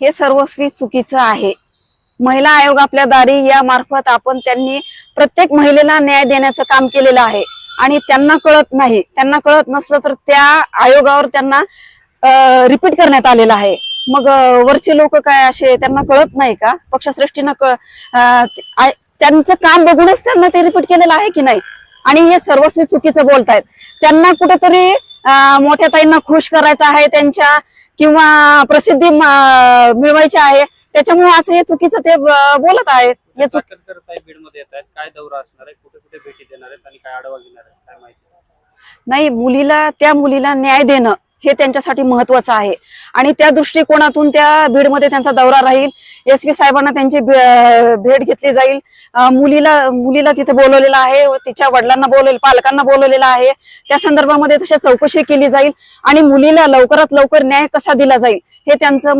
हे सर्वस्वी चुकीचं आहे. महिला आयोग आपल्या दारी या मार्फत आपण त्यांनी प्रत्येक महिलेला न्याय देण्याचं काम केलेलं आहे. आणि त्यांना कळत नाही. त्यांना कळत नसलं तर त्या आयोगावर त्यांना रिपीट करण्यात आलेलं आहे. मग वरचे लोक काय असे त्यांना कळत नाही का? पक्षश्रेष्ठीनं त्यांचं काम बघूनच त्यांना ते रिपीट केलेलं आहे की नाही? आणि हे सर्वस्वी चुकीचं बोलतायत. त्यांना कुठेतरी मोठ्या ताईंना खुश करायचं आहे त्यांच्या किंवा प्रसिद्धी मिळवायची आहे. त्याच्यामुळे असं हे चुकीचं ते बोलत आहेत. हे चुक काय दौरा असणार आहे? कुठे कुठे भेटी देणार आहेत आणि काय आढावा घेणार आहेत? काय माहिती? नाही मुलीला त्या मुलीला न्याय देणं हे त्यांच्यासाठी महत्वाचं आहे. आणि त्या दृष्टिकोनातून त्या बीडमध्ये त्यांचा दौरा राहील. एस पी साहेबांना त्यांची भेट घेतली जाईल. मुलीला मुलीला तिथे बोलवलेलं आहे. व तिच्या वडिलांना बोलवलेलं पालकांना बोलवलेलं आहे. त्या संदर्भामध्ये तशा चौकशी केली जाईल. आणि मुलीला लवकरात लवकर न्याय कसा दिला जाईल हे त्यांचं